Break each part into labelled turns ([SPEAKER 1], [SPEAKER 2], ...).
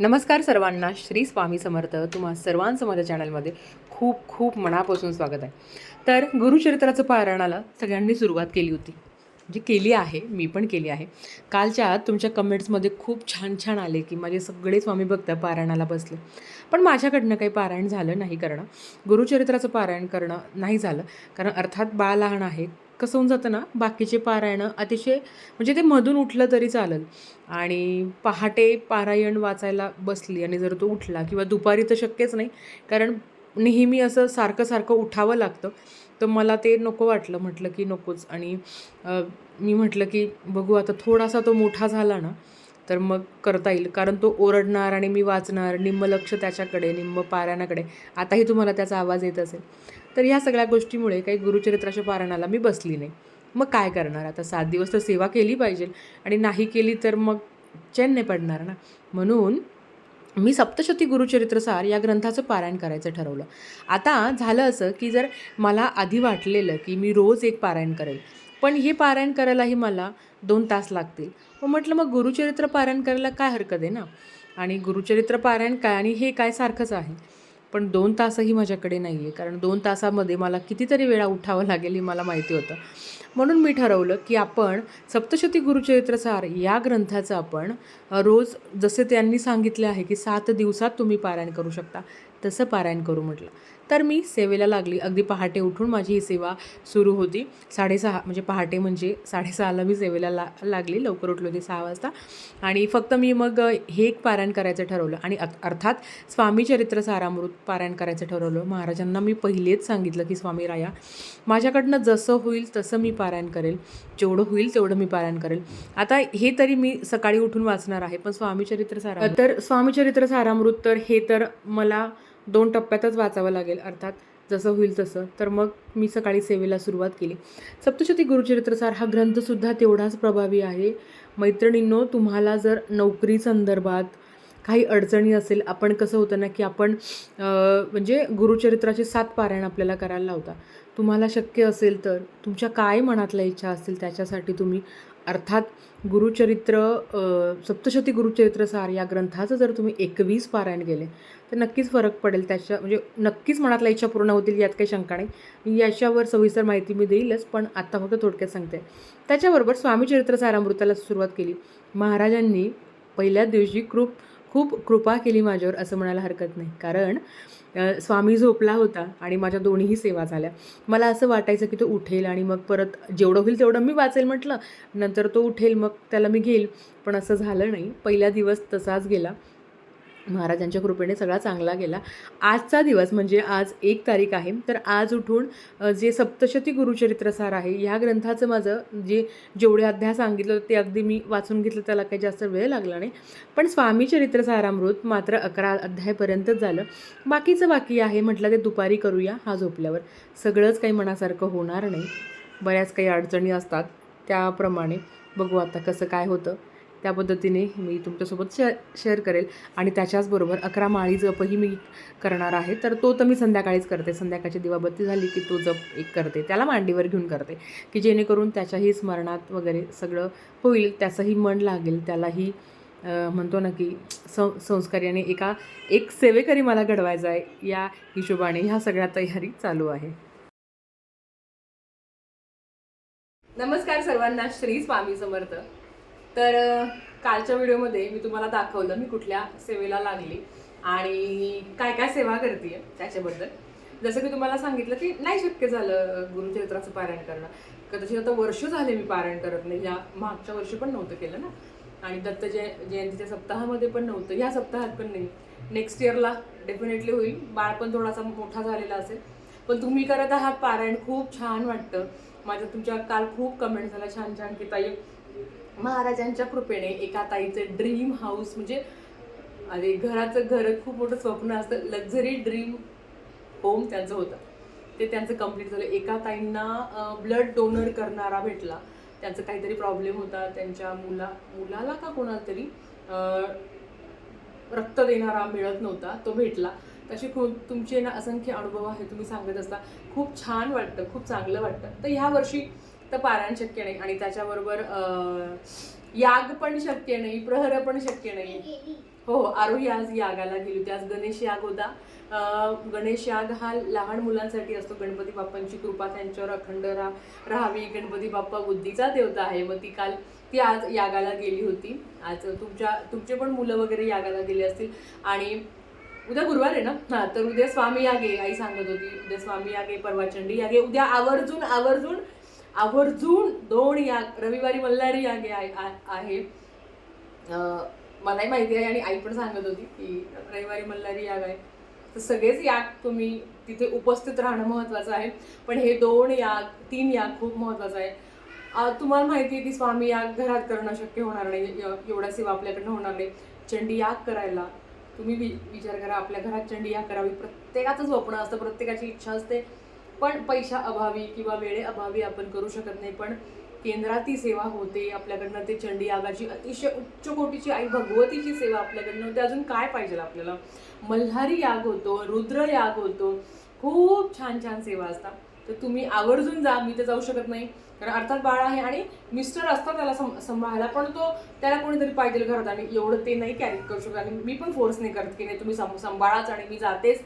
[SPEAKER 1] नमस्कार सर्वांना श्री स्वामी समर्थ तुम्हा सर्वांचं माझ्या चॅनलमध्ये खूप खूप मनापासून स्वागत आहे. तर गुरुचरित्राचं पारायणाला सगळ्यांनी सुरुवात केली होती. जी केली आहे मी पण केली आहे. कालच्या आत तुमच्या कमेंट्समध्ये खूप छान छान आले की माझे सगळे स्वामी भक्त पारायणाला बसले. पण माझ्याकडनं काही पारायण झालं नाही करणं. गुरुचरित्राचं पारायण करणं नाही झालं. कारण अर्थात बाळ लहान आहे कसं होऊन जातं ना बाकीचे पारायणं अतिशय म्हणजे ते मधून उठलं तरी चालेल. आणि पहाटे पारायण वाचायला बसली आणि जर तो उठला किंवा दुपारी तर शक्यच नाही कारण नेहमी असं सारखं सारखं उठावं लागतं. तर मला ते नको वाटलं म्हटलं की नकोच. आणि मी म्हटलं की बघू आता थोडासा तो मोठा झाला ना तर मग करता येईल. कारण तो ओरडणार आणि मी वाचणार निम्म लक्ष त्याच्याकडे निम्म पारायणाकडे. आताही तुम्हाला त्याचा आवाज येत असेल. तर ह्या सगळ्या गोष्टीमुळे काही गुरुचरित्राच्या पारायणाला मी बसली नाही. मग काय करणार? आता सात दिवस तर सेवा केली पाहिजे. आणि नाही केली तर मग चैन नाही पडणार ना? म्हणून मी सप्तशती गुरुचरित्रसार या ग्रंथाचं पारायण करायचं ठरवलं. आता झालं असं की जर मला आधी वाटलेलं की मी रोज एक पारायण करेल पण हे पारायण करायलाही मला दोन तास लागतील. मग म्हटलं मग गुरुचरित्र पारायण करायला काय हरकत आहे ना? आणि गुरुचरित्र पारायण काय आणि हे काय सारखंच आहे? पण दोन तासही माझ्याकडे नाही आहे कारण दोन तासामध्ये मला कितीतरी वेळा उठावं लागेल हे मला माहिती होतं. म्हणून मी ठरवलं की आपण सप्तशती गुरुचरित्रसार या ग्रंथाचं आपण रोज जसे त्यांनी सांगितले आहे की सात दिवसात तुम्ही पारायण करू शकता तसं पारायण करू म्हटलं. तर मी सेवेला लागली. अगदी पहाटे उठून माझी ही सेवा सुरू होती. साडेसहा म्हणजे पहाटे म्हणजे साडेसहाला मी सेवेला ला लागली. लवकर उठलो होती सहा वाजता. आणि फक्त मी मग हे एक पारायण करायचं ठरवलं. आणि अर्थात स्वामी चरित्र सारामृत पारायण करायचं ठरवलं. महाराजांना मी पहिलेच सांगितलं की स्वामी राया माझ्याकडनं जसं होईल तसं मी पारायण करेल. जेवढं होईल तेवढं मी पारायण करेल. आता हे तरी मी सकाळी उठून वाचणार आहे पण स्वामी चरित्र सारा तर स्वामी चरित्र सारामृत तर हे तर मला दोन टप्प्यातच वाचावं लागेल अर्थात जसं होईल तसं. तर मग मी सकाळी सेवेला सुरुवात केली. सप्तशती गुरुचरित्रसार हा ग्रंथसुद्धा तेवढाच प्रभावी आहे. मैत्रिणींनो तुम्हाला जर नोकरी संदर्भात काही अडचणी असेल आपण कसं होतं ना की आपण म्हणजे गुरुचरित्राचे सात पारायण आपल्याला करायला लावता. तुम्हाला शक्य असेल तर तुमच्या काय मनातल्या इच्छा असतील त्याच्यासाठी तुम्ही अर्थात गुरुचरित्र सप्तशती गुरुचरित्रसार या ग्रंथाचं जर तुम्ही एकवीस पारायण केले तर नक्कीच फरक पडेल त्याच्या म्हणजे नक्कीच मनातल्या इच्छा पूर्ण होतील यात काही शंका नाही. याच्यावर सविस्तर माहिती मी देईलच पण आत्ता फक्त थोडक्यात सांगते. त्याच्याबरोबर स्वामीचरित्र सारामृताला सुरुवात केली. महाराजांनी पहिल्याच दिवशी कृप खूप कृपा केली माझ्यावर असं म्हणायला हरकत नाही. कारण स्वामी झोपला होता आणि माझ्या दोन्हीही सेवा झाल्या. मला असं वाटायचं की तो उठेल आणि मग परत जेवढं होईल तेवढं मी वाचेल म्हटलं. नंतर तो उठेल मग त्याला मी घेईल. पण असं झालं नाही. पहिला दिवस तसाच गेला. महाराजांच्या कृपेने सगळा चांगला गेला. आजचा दिवस म्हणजे आज एक तारीख आहे. तर आज उठून जे सप्तशती गुरुचरित्रसार आहे ह्या ग्रंथाचं माझं जे जेवढे अध्याय सांगितलं ते अगदी मी वाचून घेतलं त्याला काही जास्त वेळ लागला नाही. पण स्वामी चरित्रसारामृत मात्र अकरा अध्यायपर्यंतच झालं. बाकीचं बाकी आहे म्हटलं ते दुपारी करूया हा झोपल्यावर. सगळंच काही मनासारखं होणार नाही. बऱ्याच काही अडचणी असतात त्याप्रमाणे बघू आता कसं काय होतं. त्या पद्धतीने मी तुमच्यासोबत शे शेअर करेल. आणि त्याच्याचबरोबर अकरा माळी जपही मी करणार आहे. तर तो तर मी संध्याकाळीच करते. संध्याकाळची दिवाबत्ती झाली की तो जप एक करते. त्याला मांडीवर घेऊन करते. की जेणेकरून त्याच्याही स्मरणात वगैरे सगळं होईल त्याचंही मन लागेल त्यालाही म्हणतो ना की सं संस्कार्याने एका एक सेवेकरी मला घडवायचा आहे. या हिशोबाने ह्या सगळ्या तयारी चालू आहे. नमस्कार सर्वांना. श्री स्वामी समर्थ. तर कालच्या व्हिडिओमध्ये मी तुम्हाला दाखवलं मी कुठल्या सेवेला लागली आणि काय काय सेवा करते त्याच्याबद्दल. जसं की तुम्हाला सांगितलं की नाही शक्य झालं गुरुचरित्राचं पारायण करणं. कदाचित आता वर्ष झाले मी पारायण करत नाही या मागच्या वर्षी पण नव्हतं केलं ना. आणि दत्त जय जयंतीच्या सप्ताहामध्ये पण नव्हतं ह्या सप्ताहात पण नाही. नेक्स्ट इयरला डेफिनेटली होईल. बाळ पण थोडासा मोठा झालेला असेल. पण तुम्ही करत आहात पारायण खूप छान वाटतं. माझ्या तुमच्या काल खूप कमेंट झाला छान छान की ताई महाराजांच्या कृपेने एका ताईचं ड्रीम हाऊस म्हणजे अरे घराचं घर खूप मोठं स्वप्न असतं. लक्झरी ड्रीम होम त्यांचं होतं. ते त्यांचं कंप्लीट झालं. एका ताईंना ब्लड डोनर करणारा भेटला. त्यांचं काहीतरी प्रॉब्लेम होता. त्यांच्या मुला मुलाला का कोणाला तरी रक्त देणारा मिळत नव्हता. तो भेटला. तसे खूप तुमचे ना असंख्य अनुभव आहे तुम्ही सांगत असता. खूप छान वाटतं खूप चांगलं वाटतं. तर ह्या वर्षी तर पारायण शक्य नाही आणि त्याच्याबरोबर अं, याग पण शक्य नाही प्रहर पण शक्य नाही. हो हो आरोही आज यागाला गेली होती. आज गणेश याग होता. गणेश याग हा लहान मुलांसाठी असतो. गणपती बाप्पांची कृपा त्यांच्यावर अखंड रा राहावी. गणपती बाप्पा बुद्धीचा देवता आहे. मग ती काल ती आज यागाला गेली होती. आज तुमच्या तुमचे पण मुलं वगैरे यागाला गेले असतील. आणि उद्या गुरुवार आहे ना? हा तर उद्या स्वामी यागे आई सांगत होती. उद्या स्वामी यागे परवा चंडी यागे. उद्या आवर्जून आवर्जून आवर्जून दोन याग रविवारी मल्हारी यागे आहे- आ- आहे. मलाही माहिती आहे आणि आई पण सांगत होती की रविवारी मल्हारी याग आहे. तर सगळेच याग तुम्ही तिथे उपस्थित राहणं महत्त्वाचं आहे. पण हे दोन याग तीन याग खूप महत्त्वाचं आहे. तुम्हाला माहिती आहे की स्वामी याग घरात करणं शक्य होणार नाही. एव- एवढ्या सेवा आपल्याकडनं होणार नाही. चंडी याग करायला तुम्ही वि विचार करा. आपल्या घरात चंडी याग करावी. प्रत्येकाचं स्वप्न असतं. प्रत्येकाची इच्छा असते. पण पैशा अभावी किंवा वेळे अभावी आपण करू शकत नाही पण केंद्रात ती सेवा होते आपल्याकडनं ते चंडी यागाची अतिशय उच्च कोटीची आई भगवतीची सेवा आपल्याकडनं होते. अजून काय पाहिजे आपल्याला? मल्हारी याग होतो रुद्र याग होतो. खूप छान छान सेवा असतात. तर तुम्ही आवर्जून जा मी तर जाऊ शकत नाही. कारण अर्थात बाळ आहे आणि मिस्टर असतात त्याला सं सांभाळायला पण तो त्याला कोणीतरी पाहिजे घरात. आणि एवढं ते नाही कॅरी करू शकत. आणि मी पण फोर्स नाही करत की नाही तुम्ही सांभाळाच आणि मी जातेच.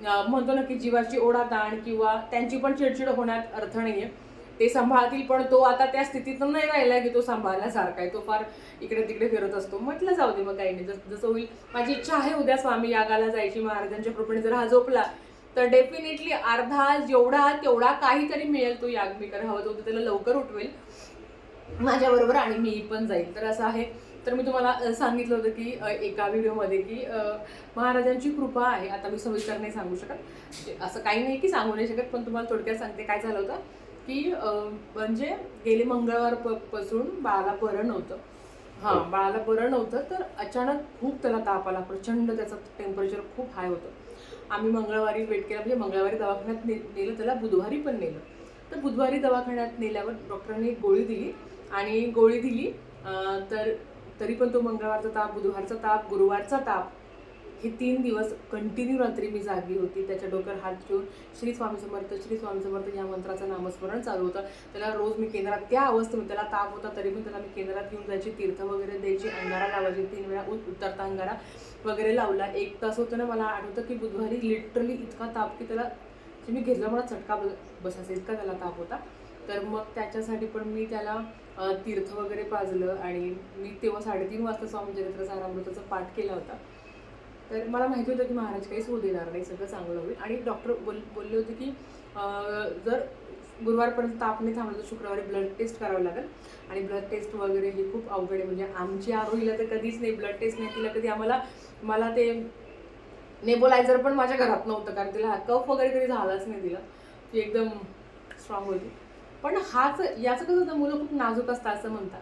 [SPEAKER 1] म्हणतो ना की जीवाची ओढा ताण किंवा त्यांची पण चिडचिड होण्यात अर्थ नाही आहे ते सांभाळतील पण तो आता त्या स्थितीतून नाही राहिला की तो सांभाळण्यासारखा आहे. तो फार इकडे तिकडे फिरत असतो. म्हटलं जाऊ दे मग काही नाही. जसं जसं होईल. माझी इच्छा आहे उद्या स्वामी यागाला जायची. महाराजांच्या कृपेने जर हा झोपला तर डेफिनेटली अर्धा जेवढा तेवढा काहीतरी मिळेल तो याग मी करावा हवं तो त्याला लवकर उठवेल. माझ्याबरोबर आणि मी पण जाईल. तर असं आहे. तर मी तुम्हाला सांगितलं होतं की एका व्हिडिओमध्ये की महाराजांची कृपा आहे. आता मी सविस्तर नाही सांगू शकत. म्हणजे असं काही नाही की सांगू नाही शकत पण तुम्हाला थोडक्यात सांगते काय झालं होतं की म्हणजे गेले मंगळवार प पासून बाळाला बरं नव्हतं. हां बाळाला बरं नव्हतं तर अचानक खूप त्याला ताप आला. प्रचंड त्याचं टेम्परेचर खूप हाय होतं. आम्ही मंगळवारी वेट केला. म्हणजे मंगळवारी दवाखान्यात ने नेलं त्याला बुधवारी पण नेलं. तर बुधवारी दवाखान्यात नेल्यावर डॉक्टरांनी गोळी दिली आणि गोळी दिली तर तरी पण तो मंगळवारचा ताप बुधवारचा ताप गुरुवारचा ताप हे तीन दिवस कंटिन्यू रात्री मी जागी होती. त्याच्या डोक्यावर हात ठेवून श्री स्वामी समर्थ श्री स्वामी समर्थ या मंत्राचं नामस्मरण चालू होतं. त्याला रोज मी केंद्रात त्या अवस्थेमध्ये त्याला ताप होता तरी पण त्याला मी केंद्रात घेऊन जायची तीर्थ वगैरे द्यायची अंगारा लावायची. तीन वेळा उतरता अंगारा वगैरे लावला. एक तास होतं ना मला आठवतं की बुधवारी लिटरली इतका ताप की त्याला मी घेतला मला चटका बसायचा इतका त्याला ताप होता. तर मग त्याच्यासाठी पण मी त्याला तीर्थ वगैरे पाजलं आणि मी तेव्हा साडेतीन वाजता स्वामी चरित्र सारामृताचा पाठ केला होता. तर मला माहिती होतं की महाराज काहीच होऊ देणार नाही सगळं चांगलं होईल. आणि डॉक्टर बोल बोलले होते की जर गुरुवारपर्यंत ताप नाही थांबलं तर शुक्रवारी ब्लड टेस्ट करावं लागेल. आणि ब्लड टेस्ट वगैरे हे खूप अवघड आहे. म्हणजे आमची आरोहीला तर कधीच नाही ब्लड टेस्ट नाही तिला कधी आम्हाला मला ते नेबोलायझर पण माझ्या घरात नव्हतं कारण तिला कफ वगैरे कधी झालाच नाही तिला. ती एकदम स्ट्रॉंग होती. पण हाच याचं कसं होतं मुलं खूप नाजूक असतात असं म्हणतात.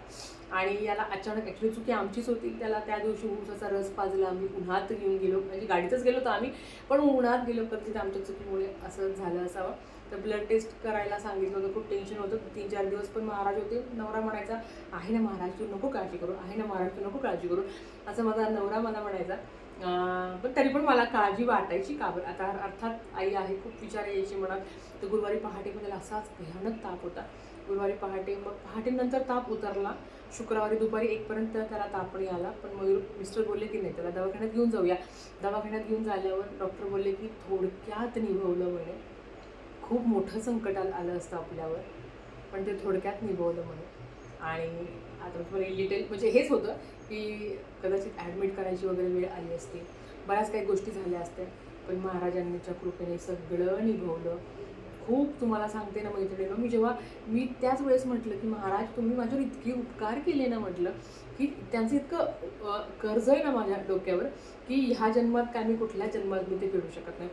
[SPEAKER 1] आणि याला अचानक ॲक्च्युली चुकी आमचीच होती. त्याला त्या दिवशी ऊसाचा रस पाजला. आम्ही उन्हात घेऊन गेलो. म्हणजे गाडीतच गेलो होतो आम्ही. पण उन्हात गेलो कदाचित आमच्या चुकीमुळे असं झालं असावं. तर ब्लड टेस्ट करायला सांगितलं होतं. खूप टेन्शन होतं. तीन चार दिवस पण महाराज होते. नवरा म्हणायचा आहे ना महाराज तू नको काळजी करू. आहे ना महाराज तू नको काळजी करू. असं माझा नवरा मला म्हणायचा. पण तरी पण मला काळजी वाटायची का बरं? आता अर्थात आई आहे खूप विचार यायची मनात. तर गुरुवारी पहाटे पण असाच भयानक ताप होता. गुरुवारी पहाटे मग पहाटेनंतर ताप उतरला. शुक्रवारी दुपारी एकपर्यंत त्याला ताप आला. पण मयूर मिस्टर बोलले की नाही त्याला दवाखान्यात घेऊन जाऊया. दवाखान्यात घेऊन झाल्यावर डॉक्टर बोलले की थोडक्यात निभवलं म्हणे. खूप मोठं संकट आलं आलं असतं आपल्यावर. पण ते थोडक्यात निभवलं म्हणे. आणि आता तुम्हाला डिटेल म्हणजे हेच होतं. की कदाचित ॲडमिट करायची वगैरे वेळ आली असती. बऱ्याच काही गोष्टी झाल्या असत्या. पण महाराजांच्या कृपेने सगळं निभवलं. खूप तुम्हाला सांगते ना मैत्रिणीनं मी जेव्हा मी त्याच वेळेस म्हटलं की महाराज तुम्ही माझ्यावर इतकी उपकार केले ना म्हटलं की त्यांचं इतकं कर्ज आहे ना माझ्या डोक्यावर की ह्या जन्मात काय मी कुठल्या जन्मात मी ते फेडू शकत नाही.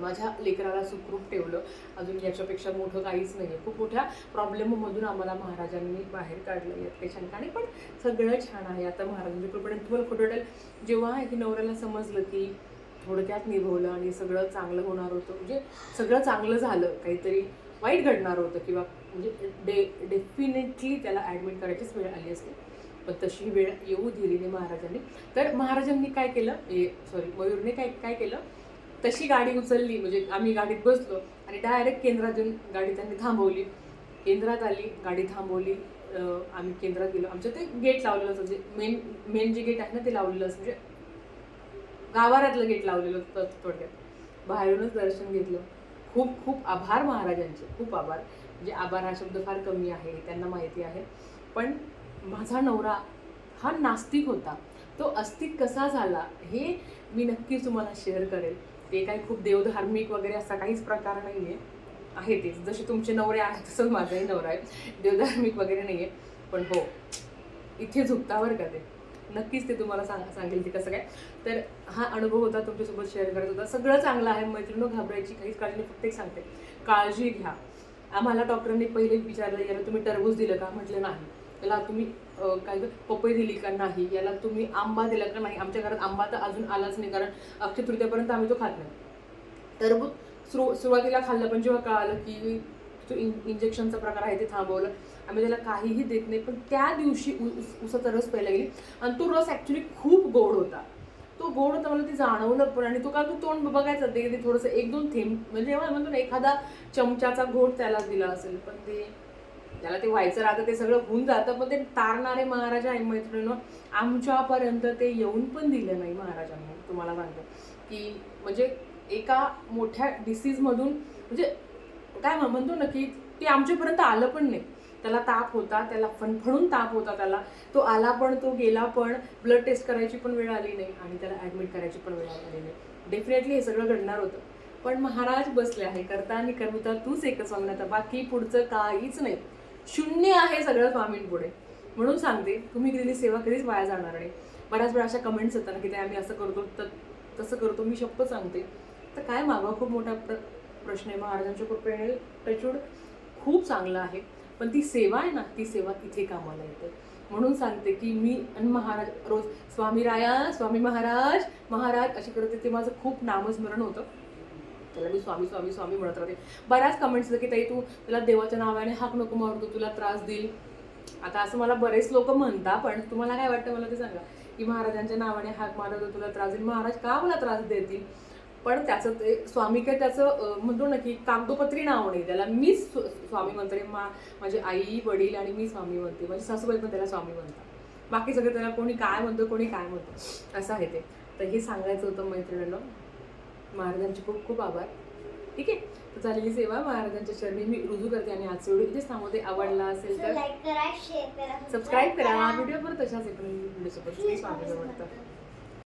[SPEAKER 1] माझ्या लेकराला सुखरूप ठेवलं. अजून याच्यापेक्षा मोठं काहीच नाही आहे खूप मोठ्या प्रॉब्लेममधून आम्हाला महाराजांनी बाहेर काढलं यात काही शंका नाही पण सगळं छान आहे. आता महाराजांच्या कृपेने तुम्हाला खोटं जेव्हा हे नवऱ्याला समजलं की थोडक्यात निभवलं आणि सगळं चांगलं होणार होतं म्हणजे सगळं चांगलं झालं काहीतरी वाईट घडणार होतं किंवा म्हणजे डे डेफिनेटली त्याला ॲडमिट करायचीच वेळ आली असते. पण तशी वेळ येऊ दिली नाही महाराजांनी. तर महाराजांनी काय केलं? सॉरी मयूरने काय काय केलं? तशी गाडी उचलली म्हणजे आम्ही गाडीत बसलो आणि डायरेक्ट केंद्रात येऊन गाडी त्यांनी थांबवली. केंद्रात आली गाडी थांबवली आम्ही केंद्रात गेलो. आमच्या ते गेट लावलेलं असतं जे मेन मेन जे गेट आहे ना ते लावलेलं असतं म्हणजे गावारातलं गेट लावलेलं होतं थोडक्यात. बाहेरूनच दर्शन घेतलं. खूप खूप आभार महाराजांचे खूप आभार. म्हणजे आभार हा शब्द फार कमी आहे त्यांना माहिती आहे. पण माझा नवरा हा नास्तिक होता. तो अस्तिक कसा झाला हे मी नक्कीच तुम्हाला शेअर करेल. ते काही खूप देवधार्मिक वगैरे असा काहीच प्रकार नाही आहे आहे तेच. जसे तुमचे नवरे आहेत तसंच माझाही नवरा आहे. देवधार्मिक वगैरे नाही आहे पण हो इथे झुकतावर का ते. नक्कीच ते तुम्हाला सांग सांगेल ते कसं काय. तर हा अनुभव होता तुमच्यासोबत शेअर करत होता. सगळं चांगलं आहे मैत्रिणी घाबरायची काहीच काळजी नाही. फक्त एक सांगते. काळजी घ्या. आम्हाला डॉक्टरांनी पहिले विचारलं याला तुम्ही टरबूज दिलं का? म्हटलं नाही. त्याला तुम्ही काय पपई दिली का नाही याला तुम्ही आंबा दिला का नाही आमच्या घरात आंबा तर अजून आलाच नाही कारण अक्षय तृतीयापर्यंत आम्ही तो खात नाही. टरबूज सुरू सुरुवातीला खाल्लं पण जेव्हा कळालं की तो इन इंजेक्शनचा प्रकार आहे ते थांबवलं आम्ही त्याला काहीही देत नाही पण त्या दिवशी उ- उसाचा रस प्यायला गेली आणि तो रस ॲक्च्युली खूप गोड होता. तो गोड होता मला ते जाणवलं पण आणि तो का तो तोंड बघायचं ते ते थोडंसं एक दोन थेंब म्हणजे जेव्हा म्हणतो ना एखादा चमच्याचा घोट त्याला दिला असेल पण ते त्याला ते व्हायचं राहतं ते सगळं होऊन जातं पण ते तारणारे महाराजा आई मैत्रिणीनं. आमच्यापर्यंत ते येऊन पण दिलं नाही महाराजांनी. तुम्हाला सांगतो. की म्हणजे एका मोठ्या डिसीजमधून म्हणजे काय म्हणतो ना की ते आमच्यापर्यंत आलं पण नाही. त्याला ताप होता त्याला फणफणून ताप होता त्याला. तो आला पण तो गेला पण. ब्लड टेस्ट करायची पण वेळ आली नाही आणि त्याला ॲडमिट करायची पण वेळ आली नाही. डेफिनेटली हे सगळं घडणार होतं. पण महाराज बसले आहे. करता आणि करता तूच एकच सांगण्यात बाकी पुढचं काहीच नाही. शून्य आहे सगळं स्वामींपुढे. म्हणून सांगते तुम्ही केलेली सेवा कधीच वाया जाणार नाही. बऱ्याच वेळा अशा कमेंट्स येतात की ते आम्ही असं करतो तर तसं करतो मी शप्प सांगते. तर काय मागं? खूप मोठा प्र प्रश्न आहे. महाराजांच्या कृपेने टचूड खूप चांगला आहे. पण ती सेवा आहे ना ती सेवा इथे कामाला येते. म्हणून सांगते की मी आणि महाराज रोज स्वामी राया स्वामी महाराज महाराज अशी करते ते माझं खूप नामस्मरण होतं. त्याला मी स्वामी स्वामी स्वामी म्हणत राहते. बऱ्याच कमेंट्स की ताई तू तुला देवाच्या नावाने हाक नको मारतो तुला त्रास देईल. आता असं मला बरेच लोक म्हणता पण तुम्हाला काय वाटतं मला ते सांगा? की महाराजांच्या नावाने हाक मारतो तुला त्रास देईल? महाराज का मला त्रास देतील? पण त्याचं ते स्वामी काय त्याचं म्हणतो ना की कागदोपत्री नाव नाही. त्याला मीच स्व- स्वामी म्हणते. मा माझी आई वडील आणि मी स्वामी म्हणते. माझी सासूबाई पण त्याला स्वामी म्हणतात. बाकी सगळं त्याला कोणी काय म्हणतो कोणी काय म्हणतो? असं आहे ते. तर हे सांगायचं होतं मैत्रिणीनं. महाराजांचे खूप खूप आभार. ठीक आहे? तर झालेली सेवा महाराजांच्या चरणी मी रुजू करते आणि आजचा व्हिडिओ इथेच थांबवते आवडला असेल तर
[SPEAKER 2] लाईक करा शेअर करा
[SPEAKER 1] सबस्क्राईब करा. व्हिडिओ परत तशाच एका व्हिडिओ सोबत स्वामी समर्थ